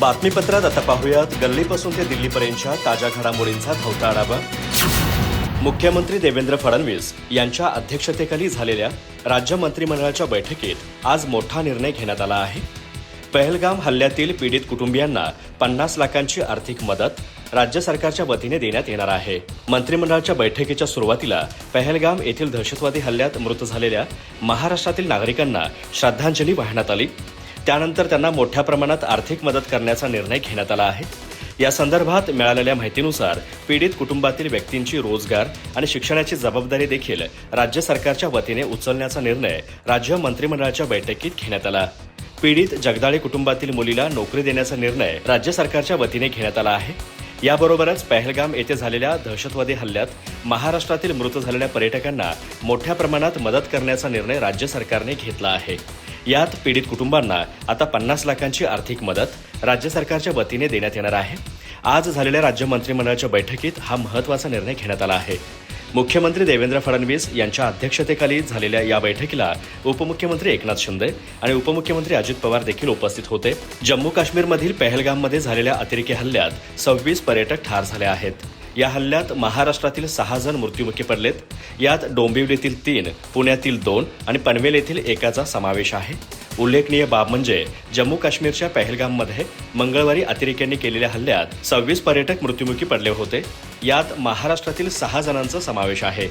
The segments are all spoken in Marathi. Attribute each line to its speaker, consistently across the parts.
Speaker 1: बातमीपत्रात आता पाहूयात. गल्लीपासून ते दिल्लीपर्यंतच्या ताज्या घडामोडींचा धावता आढावा. मुख्यमंत्री देवेंद्र फडणवीस यांच्या अध्यक्षतेखाली झालेल्या राज्य मंत्रिमंडळाच्या बैठकीत आज मोठा निर्णय घेण्यात आला आहे. पहलगाम हल्ल्यातील पीडित कुटुंबियांना पन्नास लाखांची आर्थिक मदत राज्य सरकारच्या वतीने देण्यात येणार आहे. मंत्रिमंडळाच्या बैठकीच्या सुरुवातीला पहलगाम येथील दहशतवादी हल्ल्यात मृत झालेल्या महाराष्ट्रातील नागरिकांना श्रद्धांजली वाहण्यात आली. त्यानंतर त्यांना मोठ्या प्रमाणात आर्थिक मदत करण्याचा निर्णय घेण्यात आला आहे. या संदर्भात मिळालेल्या माहितीनुसार पीडित कुटुंबातील व्यक्तींची रोजगार आणि शिक्षणाची जबाबदारी देखील राज्य सरकारच्या वतीने उचलण्याचा निर्णय राज्य मंत्रिमंडळाच्या बैठकीत घेण्यात आला. पीडित जगदाळे कुटुंबातील मुलीला नोकरी देण्याचा निर्णय राज्य सरकारच्या वतीने घेण्यात आला आहे. याबरोबरच पहलगाम येथे झालेल्या दहशतवादी हल्ल्यात महाराष्ट्रातील मृत झालेल्या पर्यटकांना मोठ्या प्रमाणात मदत करण्याचा निर्णय राज्य सरकारने घेतला आहे. यात पीडित कुटुंबांना आता पन्नास लाखांची आर्थिक मदत राज्य सरकारच्या वतीने देण्यात येणार आहे. आज झालेल्या राज्य मंत्रिमंडळाच्या बैठकीत हा महत्त्वाचा निर्णय घेण्यात आला आहे. मुख्यमंत्री देवेंद्र फडणवीस यांच्या अध्यक्षतेखाली झालेल्या या बैठकीला उपमुख्यमंत्री एकनाथ शिंदे आणि उपमुख्यमंत्री अजित पवार देखील उपस्थित होते. जम्मू काश्मीरमधील पहलगाममध्ये झालेल्या अतिरेकी हल्ल्यात सव्वीस पर्यटक ठार झाले आहेत. या हल्ल्यात महाराष्ट्रातील सहा जण मृत्युमुखी पडलेत. यात डोंबिवलीतील तीन पुण्यातील दोन आणि पनवेल येथील एकाचा समावेश आहे. उल्लेखनीय बाब म्हणजे जम्मू काश्मीरच्या पहलगाममध्ये मंगळवारी अतिरेक्यांनी केलेल्या हल्ल्यात सव्वीस पर्यटक मृत्युमुखी पडले होते. यात महाराष्ट्रातील सहा जणांचा समावेश आहे.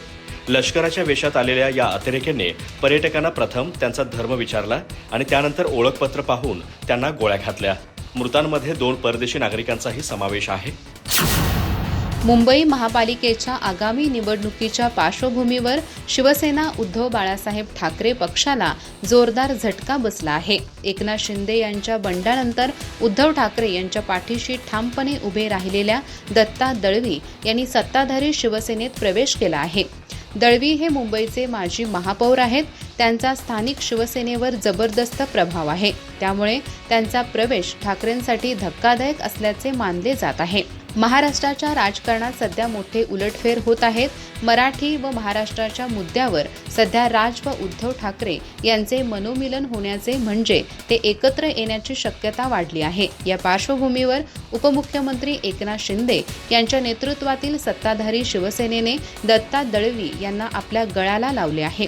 Speaker 1: लष्कराच्या वेशात आलेल्या या अतिरेक्यांनी पर्यटकांना प्रथम त्यांचा धर्म विचारला आणि त्यानंतर ओळखपत्र पाहून त्यांना गोळ्या घातल्या. मृतांमध्ये दोन परदेशी नागरिकांचाही समावेश आहे.
Speaker 2: मुंबई महापालिकेच्या आगामी निवडणुकीच्या पार्श्वभूमीवर शिवसेना उद्धव बाळासाहेब ठाकरे पक्षाला जोरदार झटका बसला आहे. एकनाथ शिंदे यांच्या बंडानंतर उद्धव ठाकरे यांच्या पाठीशी ठामपणे उभे राहिलेल्या दत्ता दळवी यांनी सत्ताधारी शिवसेनेत प्रवेश केला आहे. दळवी हे मुंबईचे माजी महापौर आहेत. त्यांचा स्थानिक शिवसेनेवर जबरदस्त प्रभाव आहे. त्यामुळे त्यांचा प्रवेश ठाकरेंसाठी धक्कादायक असल्याचे मानले जात आहे. महाराष्ट्राच्या राजकारणात सध्या मोठे उलटफेर होत आहेत. मराठी व महाराष्ट्राच्या मुद्द्यावर सध्या राज व उद्धव ठाकरे यांचे मनोमिलन होण्याचे म्हणजे ते एकत्र येण्याची शक्यता वाढली आहे. या पार्श्वभूमीवर उपमुख्यमंत्री एकनाथ शिंदे यांच्या नेतृत्वातील सत्ताधारी शिवसेनेने दत्ता दळवी यांना आपल्या गळाला लावले आहे.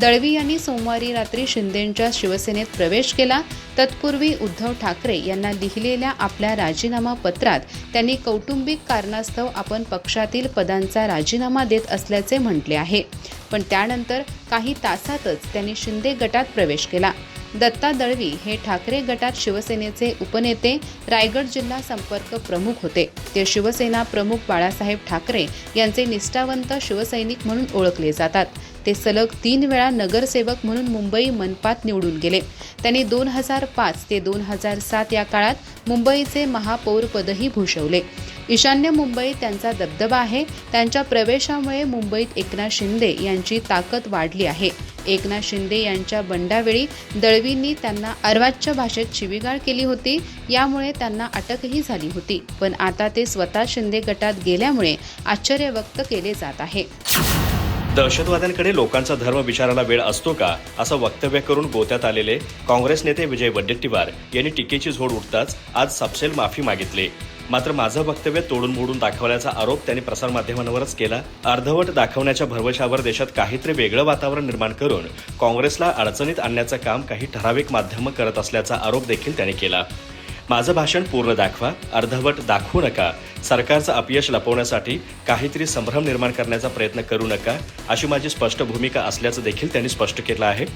Speaker 2: दळवी यांनी सोमवारी रात्री शिंदेंच्या शिवसेनेत प्रवेश केला. तत्पूर्वी उद्धव ठाकरे यांना लिहिलेल्या आपल्या राजीनामा पत्रात त्यांनी कौटुंबिक कारणास्तव आपण पक्षातील पदांचा राजीनामा देत असल्याचे म्हटले आहे. पण त्यानंतर काही तासातच त्यांनी शिंदे गटात प्रवेश केला. दत्ता दळवी हे ठाकरे गटात शिवसेनेचे उपनेते रायगड जिल्हा संपर्क प्रमुख होते. ते शिवसेना प्रमुख बाळासाहेब ठाकरे यांचे निष्ठावंत शिवसैनिक म्हणून ओळखले जातात. ते सलग तीन वेळा नगरसेवक म्हणून मुंबई मनपात निवडून गेले. त्यांनी दोन हजार पाच ते दोन हजार सात या काळात मुंबईचे महापौरपदही भूषवले. ईशान्य मुंबईत त्यांचा दबदबा आहे. त्यांच्या प्रवेशामुळे मुंबईत एकनाथ शिंदे यांची ताकद वाढली आहे. एकनाथ शिंदे यांच्या बंडावेळी दळवींनी त्यांना अर्वाच्य भाषेत शिवीगाळ केली होती. यामुळे त्यांना अटकही झाली होती. पण आता ते स्वतः शिंदे गटात गेल्यामुळे आश्चर्य व्यक्त केले जात आहे.
Speaker 1: दहशतवाद्यांकडे लोकांचा धर्म विचारायला वेळ असतो का असं वक्तव्य करून गोत्यात आलेले काँग्रेस नेते विजय वडेट्टीवार यांनी टीकेची झोड उठताच आज सपशेल माफी मागितली. मात्र माझं वक्तव्य तोडून मोडून दाखवल्याचा आरोप त्यांनी प्रसारमाध्यमांवरच केला. अर्धवट दाखवण्याच्या भरवशावर देशात काहीतरी वेगळं वातावरण निर्माण करून काँग्रेसला अडचणीत आणण्याचं काम काही ठराविक माध्यमं करत असल्याचा आरोप देखील त्यांनी केला. माझं भाषण पूर्ण दाखवा अर्धवट दाखवू नका सरकारचं अपयश लपवण्यासाठी काहीतरी संभ्रम निर्माण करण्याचा प्रयत्न करू नका अशी माझी स्पष्ट भूमिका असल्याचं देखील त्यांनी स्पष्ट केलं आहे.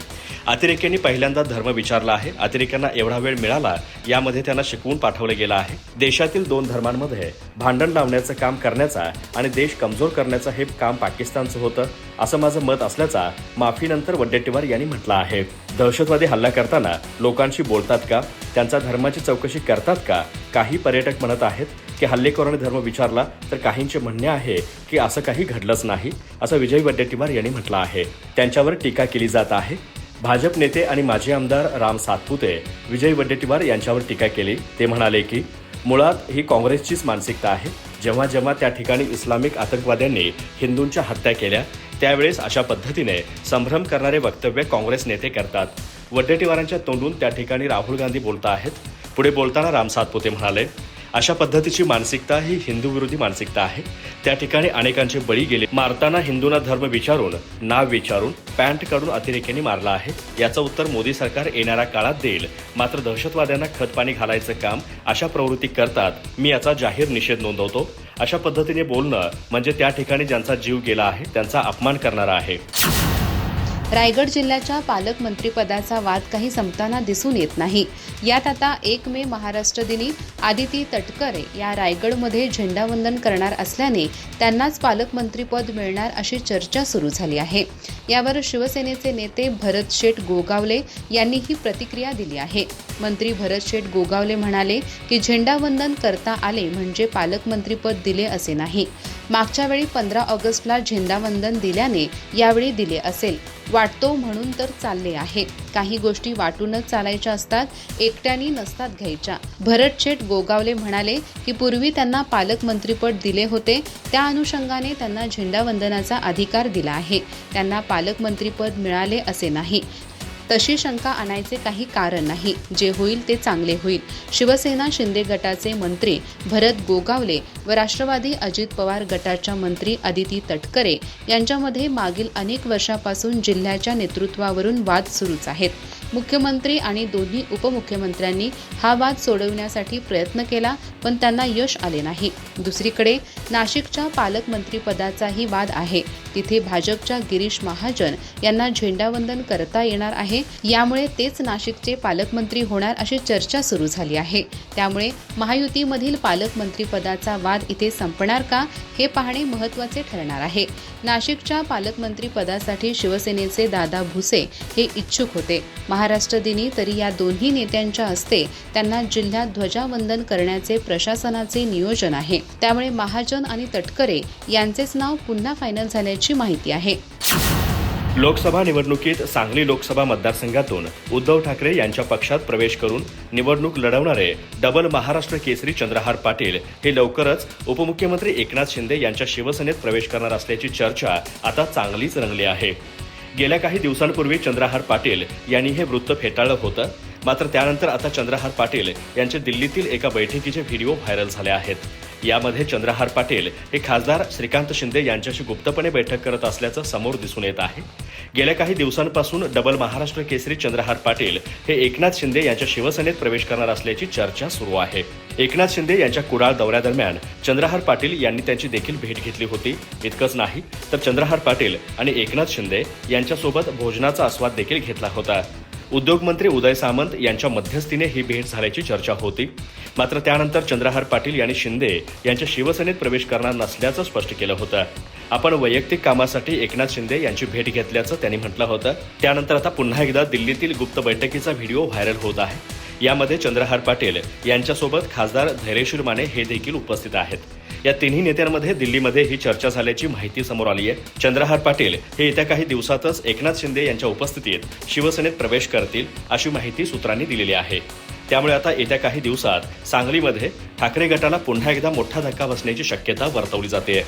Speaker 1: अतिरेक्यांनी पहिल्यांदा धर्म विचारला आहे. अतिरेक्यांना एवढा वेळ मिळाला यामध्ये त्यांना शिकवून पाठवलं गेलं आहे. देशातील दोन धर्मांमध्ये भांडण लावण्याचं काम करण्याचा आणि देश कमजोर करण्याचं हे काम पाकिस्तानचं होतं असं माझं मत असल्याचा माफीनंतर वडेट्टीवार यांनी म्हटलं आहे. दहशतवादी हल्ला करताना लोकांशी बोलतात का? त्यांचा धर्माची चौकशी करतात का? काही पर्यटक म्हणत आहेत की हल्लेखोराने धर्म विचारला तर काहींचे म्हणणे आहे की असं काही घडलंच नाही असं विजय वड्डेटीवार यांनी म्हटलं आहे. त्यांच्यावर टीका केली जात आहे. भाजप नेते आणि माजी आमदार राम सातपुते विजय वड्डेटीवार यांच्यावर टीका केली. ते म्हणाले की मुळात ही काँग्रेसचीच मानसिकता आहे. जेव्हा जेव्हा त्या ठिकाणी इस्लामिक आतंकवाद्यांनी हिंदूंच्या हत्या केल्या त्यावेळेस अशा पद्धतीने संभ्रम करणारे वक्तव्य काँग्रेस नेते करतात. वड्डेटीवारांच्या तोंडून त्या ठिकाणी राहुल गांधी बोलत आहेत पुढे बोलताना राम सातपुते म्हणाले अशा पद्धतीची मानसिकता ही हिंदू विरोधी मानसिकता आहे. त्या ठिकाणी अनेकांचे बळी गेले. मारताना हिंदूंना धर्म विचारून नाव विचारून पॅन्ट काढून अतिरेक्यांनी मारला आहे. याचं उत्तर मोदी सरकार येणाऱ्या काळात देईल. मात्र दहशतवाद्यांना खतपाणी घालायचं काम अशा प्रवृत्ती करतात. मी याचा जाहीर निषेध नोंदवतो. अशा पद्धतीने बोलणं म्हणजे त्या ठिकाणी ज्यांचा जीव गेला आहे त्यांचा अपमान करणारा आहे.
Speaker 2: रायगड जिल्ह्याच्या पालकमंत्रीपदाचा वाद काही संपताना दिसून येत नाही. यात आता एक मे महाराष्ट्र दिनी आदिती तटकरे या रायगडमध्ये झेंडावंदन करणार असल्याने त्यांनाच पालकमंत्रीपद मिळणार अशी चर्चा सुरू झाली आहे. यावर शिवसेनेचे नेते भरत शेठ गोगावले यांनी ही प्रतिक्रिया दिली आहे. मंत्री भरत शेठ गोगावले म्हणाले की झेंडावंदन करता आले म्हणजे पालकमंत्रीपद दिले असे नाही. मागच्या वेळी पंधरा ऑगस्टला झेंडावंदन दिल्याने यावेळी दिले असेल. वाटतो म्हणून तर चालले आहे. काही गोष्टी वाटूनच चालायच्या असतात एकट्याने नसतात घ्यायच्या. भरत शेठ गोगावले म्हणाले की पूर्वी त्यांना पालकमंत्रीपद दिले होते त्या अनुषंगाने त्यांना झेंडावंदनाचा अधिकार दिला आहे. त्यांना पालकमंत्रीपद मिळाले असे नाही. तशी शंका आणायचे काही कारण नाही. जे होईल ते चांगले होईल. शिवसेना शिंदे गटाचे मंत्री भरत गोगावले व राष्ट्रवादी अजित पवार गटाच्या मंत्री अदिती तटकरे यांच्यामध्ये मागील अनेक वर्षापासून जिल्ह्याच्या नेतृत्वावरून वाद सुरूच आहेत. मुख्यमंत्री आणि दोन्ही उपमुख्यमंत्र्यांनी हा वाद सोडवण्यासाठी प्रयत्न केला पण त्यांना यश आले नाही. दुसरीकडे नाशिकच्या पालकमंत्रीपदाचाही वाद आहे. तिथे भाजपच्या गिरीश महाजन यांना झेंडावंदन करता येणार आहे. यामुळे तेच नाशिकचे पालकमंत्री होणार अशी चर्चा सुरू झाली आहे. त्यामुळे महायुतीमधील पालकमंत्रीपदाचा वाद इथे संपणार का हे पाहणे महत्त्वाचे ठरणार आहे. नाशिकच्या पालकमंत्रीपदासाठी शिवसेनेचे दादा भुसे हे इच्छुक होते. महाराष्ट्र दिनी तरी या दोन्ही नेत्यांच्या हस्ते त्यांना जिल्ह्यात ध्वजावंदन करण्याचे प्रशासनाचे नियोजन आहे. त्यामुळे महाजन आणि तटकरे यांचेच नाव पुन्हा फायनल झाल्याची माहिती आहे.
Speaker 1: लोकसभा निवडणुकीत सांगली लोकसभा मतदारसंघातून उद्धव ठाकरे यांच्या पक्षात प्रवेश करून निवडणूक लढवणारे डबल महाराष्ट्र केसरी चंद्रहार पाटील हे लवकरच उपमुख्यमंत्री एकनाथ शिंदे यांच्या शिवसेनेत प्रवेश करणार असल्याची चर्चा आता चांगलीच रंगली आहे. गेल्या काही दिवसांपूर्वी चंद्रहार पाटील यांनी हे वृत्त फेटाळलं होतं. मात्र त्यानंतर आता चंद्रहार पाटील यांचे दिल्लीतील एका बैठकीचे व्हिडिओ व्हायरल झाले आहेत. यामध्ये चंद्रहार पाटील हे खासदार श्रीकांत शिंदे यांच्याशी गुप्तपणे बैठक करत असल्याचं समोर दिसून येत आहे. गेल्या काही दिवसांपासून डबल महाराष्ट्र केसरी चंद्रहार पाटील हे एकनाथ शिंदे यांच्या शिवसेनेत प्रवेश करणार असल्याची चर्चा सुरू आहे. एकनाथ शिंदे यांच्या कुडाळ दौऱ्यादरम्यान चंद्रहार पाटील यांनी त्यांची देखील भेट घेतली होती. इतकंच नाही तर चंद्रहार पाटील आणि एकनाथ शिंदे यांच्यासोबत भोजनाचा आस्वाद देखील घेतला होता. उद्योगमंत्री उदय सामंत यांच्या मध्यस्थीने ही भेट झाल्याची चर्चा होती. मात्र त्यानंतर चंद्रहार पाटील यांनी शिंदे यांच्या शिवसेनेत प्रवेश करणार नसल्याचं स्पष्ट केलं होतं. आपण वैयक्तिक कामासाठी एकनाथ शिंदे यांची भेट घेतल्याचं त्यांनी म्हटलं होतं. त्यानंतर आता पुन्हा एकदा दिल्लीतील गुप्त बैठकीचा व्हिडिओ व्हायरल होत आहे. यामध्ये चंद्रहार पाटील यांच्यासोबत खासदार धैर्यशील माने हे देखील उपस्थित आहेत. या तिन्ही नेत्यांमध्ये दिल्लीमध्ये ही चर्चा झाल्याची माहिती समोर आली आहे. चंद्रहार पाटील हे येत्या काही दिवसातच एकनाथ शिंदे यांच्या उपस्थितीत शिवसेनेत प्रवेश करतील अशी माहिती सूत्रांनी दिलेली आहे. त्यामुळे आता येत्या काही दिवसात सांगलीमध्ये ठाकरे गटाला पुन्हा एकदा मोठा धक्का बसण्याची शक्यता वर्तवली जाते.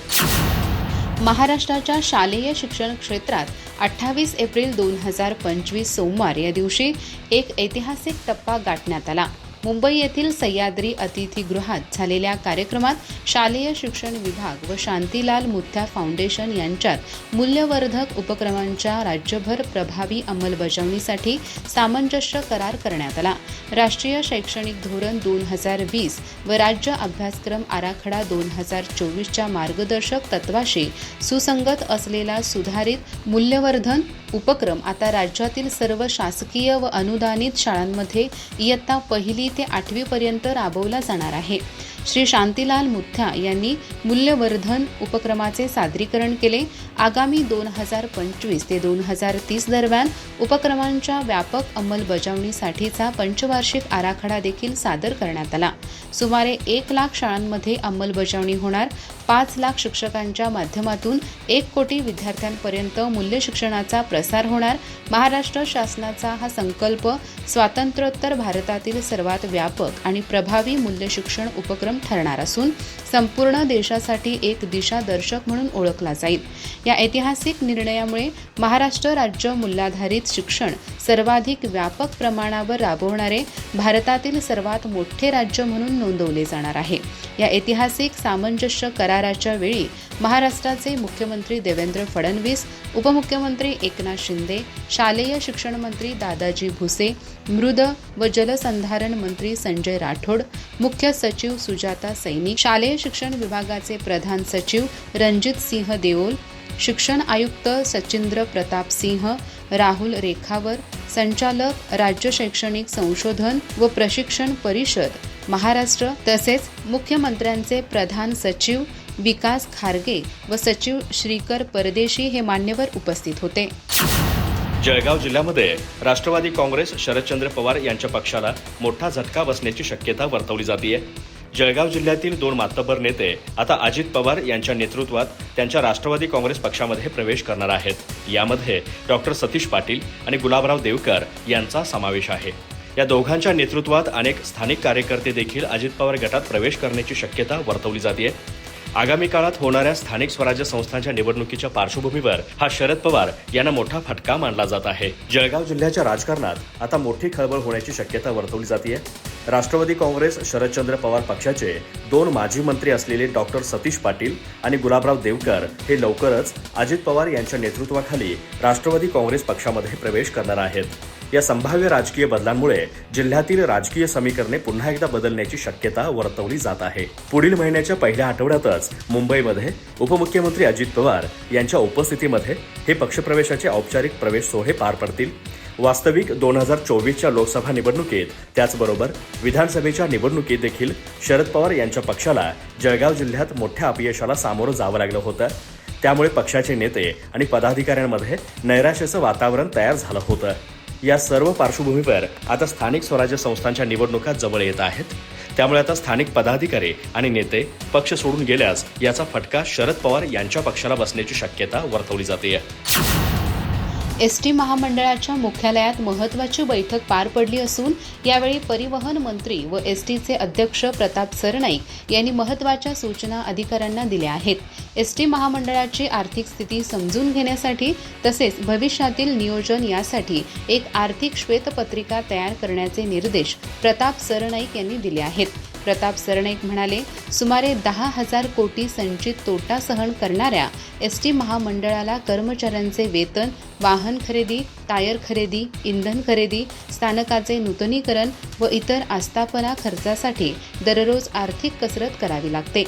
Speaker 2: महाराष्ट्राच्या शालेय शिक्षण क्षेत्रात अठ्ठावीस एप्रिल दोन हजार पंचवीस सोमवार या दिवशी एक ऐतिहासिक टप्पा गाठण्यात आला. मुंबई येथील सह्याद्री अतिथीगृहात झालेल्या कार्यक्रमात शालेय शिक्षण विभाग व शांतीलाल मुथ्या फाउंडेशन यांच्यात मूल्यवर्धक उपक्रमांच्या राज्यभर प्रभावी अंमलबजावणीसाठी सामंजस्य करार करण्यात आला. राष्ट्रीय शैक्षणिक धोरण दोन हजार वीस व राज्य अभ्यासक्रम आराखडा दोन हजार चोवीसच्या मार्गदर्शक तत्वाशी सुसंगत असलेला सुधारित मूल्यवर्धन उपक्रम आता राज्यातील सर्व शासकीय व अनुदानित शाळांमध्ये इयत्ता पहिली ते आठवीपर्यंत राबवला जाणार आहे. श्री शांतीलाल मुथ्या यांनी मूल्यवर्धन उपक्रमाचे सादरीकरण केले. आगामी दोन हजार पंचवीस ते दोन हजार तीस दरम्यान उपक्रमांच्या व्यापक अंमलबजावणीसाठीचा पंचवार्षिक आराखडा देखील सादर करण्यात आला. सुमारे एक लाख शाळांमध्ये अंमलबजावणी होणार. पाच लाख शिक्षकांच्या माध्यमातून एक कोटी विद्यार्थ्यांपर्यंत मूल्य शिक्षणाचा प्रसार होणार. महाराष्ट्र शासनाचा हा संकल्प स्वातंत्र्योत्तर भारतातील सर्वात व्यापक आणि प्रभावी मूल्य शिक्षण उपक्रम ठरणार असून संपूर्ण देशासाठी एक दिशादर्शक म्हणून ओळखला जाईल. या ऐतिहासिक निर्णयामुळे महाराष्ट्र राज्य मूल्याधारित शिक्षण सर्वाधिक व्यापक प्रमाणावर राबवणारे भारतातील सर्वात मोठे राज्य म्हणून नोंदवले जाणार आहे. या ऐतिहासिक सामंजस्य कराराच्या वेळी महाराष्ट्राचे मुख्यमंत्री देवेंद्र फडणवीस उपमुख्यमंत्री एकनाथ शिंदे शालेय शिक्षण मंत्री दादाजी भुसे मृद व जलसंधारण मंत्री संजय राठोड मुख्य सचिव सुजाता सैनिक शालेय शिक्षण विभागाचे प्रधान सचिव रणजित सिंह देओल शिक्षण आयुक्त सचिंद्र प्रताप सिंह राहुल रेखावर संचालक राज्य शैक्षणिक संशोधन व प्रशिक्षण परिषद महाराष्ट्र तसेच मुख्यमंत्र्यांचे प्रधान सचिव विकास खारगे व सचिव श्रीकर परदेशी हे मान्यवर उपस्थित होते.
Speaker 1: जळगाव जिल्ह्यामध्ये राष्ट्रवादी काँग्रेस शरदचंद्र पवार यांच्या पक्षाला मोठा झटका बसण्याची शक्यता वर्तवली जाते जळगाव जिल्ह्यातील दोन मातब्बर नेते आता अजित पवार यांच्या नेतृत्वात त्यांच्या राष्ट्रवादी काँग्रेस पक्षामध्ये प्रवेश करणार आहेत. यामध्ये डॉक्टर सतीश पाटील आणि गुलाबराव देवकर यांचा समावेश आहे. या दोघांच्या नेतृत्वात अनेक स्थानिक कार्यकर्ते देखील अजित पवार गटात प्रवेश करण्याची शक्यता वर्तवली जाते आगामी काळात होणाऱ्या स्थानिक स्वराज्य संस्थांच्या निवडणुकीच्या पार्श्वभूमीवर हा शरद पवार यांना मोठा फटका मानला जात आहे. जळगाव जिल्ह्याच्या राजकारणात आता मोठी खळबळ होण्याची शक्यता वर्तवली जाते राष्ट्रवादी काँग्रेस शरदचंद्र पवार पक्षाचे दोन माजी मंत्री असलेले डॉक्टर सतीश पाटील आणि गुलाबराव देवकर हे लवकरच अजित पवार यांच्या नेतृत्वाखाली राष्ट्रवादी काँग्रेस पक्षामध्ये प्रवेश करणार आहेत. या संभाव्य राजकीय बदलांमुळे जिल्ह्यातील राजकीय समीकरणे पुन्हा एकदा बदलण्याची शक्यता वर्तवली जात आहे. पुढील महिन्याच्या पहिल्या आठवड्यातच मुंबईमध्ये उपमुख्यमंत्री अजित पवार यांच्या उपस्थितीमध्ये हे पक्षप्रवेशाचे औपचारिक प्रवेश सोहळे पार पडतील. वास्तविक दोन हजार चोवीसच्या लोकसभा निवडणुकीत त्याचबरोबर विधानसभेच्या निवडणुकीत देखील शरद पवार यांच्या पक्षाला जळगाव जिल्ह्यात मोठ्या अपयशाला सामोरं जावं लागलं होतं. त्यामुळे पक्षाचे नेते आणि पदाधिकाऱ्यांमध्ये नैराश्याचं वातावरण तयार झालं होतं. या सर्व पार्श्वभूमीवर आता स्थानिक स्वराज्य संस्थांच्या निवडणुका जवळ येत आहेत. त्यामुळे आता स्थानिक पदाधिकारी आणि नेते पक्ष सोडून गेल्यास याचा फटका शरद पवार यांच्या पक्षाला बसण्याची शक्यता वर्तवली जाते
Speaker 2: एस टी महामंडळाच्या मुख्यालयात महत्वाची बैठक पार पडली असून यावेळी परिवहन मंत्री व एस टीचे अध्यक्ष प्रताप सरनाईक यांनी महत्त्वाच्या सूचना अधिकाऱ्यांना दिल्या आहेत. एस टी महामंडळाची आर्थिक स्थिती समजून घेण्यासाठी तसेच भविष्यातील नियोजन यासाठी एक आर्थिक श्वेतपत्रिका तयार करण्याचे निर्देश प्रताप सरनाईक यांनी दिले आहेत. प्रताप सरनाईक म्हणाले सुमारे दहा हजार कोटी संचित तोटा सहन करणाऱ्या एस टी महामंडळाला कर्मचाऱ्यांचे वेतन वाहन खरेदी टायर खरेदी इंधन खरेदी स्थानकाचे नूतनीकरण व इतर आस्थापना खर्चासाठी दररोज आर्थिक कसरत करावी लागते.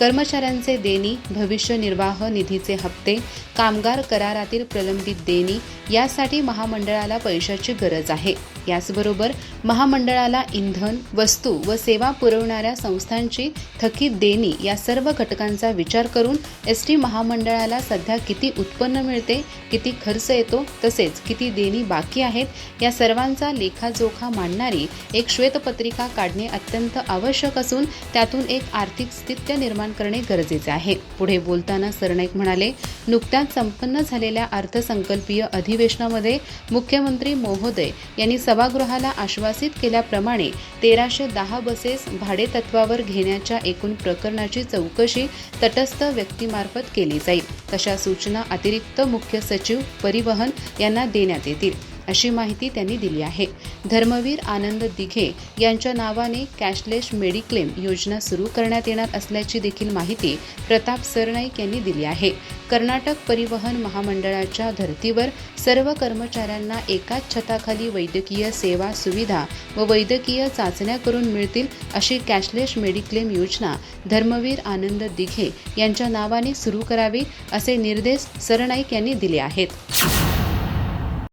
Speaker 2: कर्मचाऱ्यांचे देणी भविष्य निर्वाह निधीचे हप्ते कामगार करारातील प्रलंबित देणी यासाठी महामंडळाला पैशाची गरज आहे. याचबरोबर महामंडळाला इंधन वस्तू व सेवा पुरवणाऱ्या संस्थांची थकीत देणी या सर्व घटकांचा विचार करून एस टी महामंडळाला सध्या किती उत्पन्न मिळते किती खर्च येतो तसेच किती देणी बाकी आहेत या सर्वांचा लेखाजोखा मांडणारी एक श्वेतपत्रिका काढणे अत्यंत आवश्यक असून त्यातून एक आर्थिक स्थित्य निर्माण करणे गरजेचे आहे. पुढे बोलताना सरनाईक म्हणाले नुकत्याच संपन्न झालेल्या अर्थसंकल्पीय अधिवेशनामध्ये मुख्यमंत्री महोदय यांनी सभागृहाला आश्वासित केल्याप्रमाणे तेराशे दहा बसेस भाडेतत्वावर घेण्याच्या एकूण प्रकरणाची चौकशी तटस्थ व्यक्तीमार्फत केली जाईल. तशा सूचना अतिरिक्त मुख्य सचिव परिवहन यांना देण्यात येतील. अशी माहिती त्यांनी दिली आहे. धर्मवीर आनंद दिघे यांच्या नावाने कॅशलेस मेडिक्लेम योजना सुरू करण्यात येणार असल्याची देखील माहिती प्रताप सरनाईक यांनी दिली आहे. कर्नाटक परिवहन महामंडळाच्या धर्तीवर सर्व कर्मचाऱ्यांना एकाच छताखाली वैद्यकीय सेवा सुविधा व वैद्यकीय चाचण्या करून मिळतील अशी कॅशलेस मेडिक्लेम योजना धर्मवीर आनंद दिघे यांच्या नावाने सुरू करावी असे निर्देश सरनाईक यांनी दिले आहेत.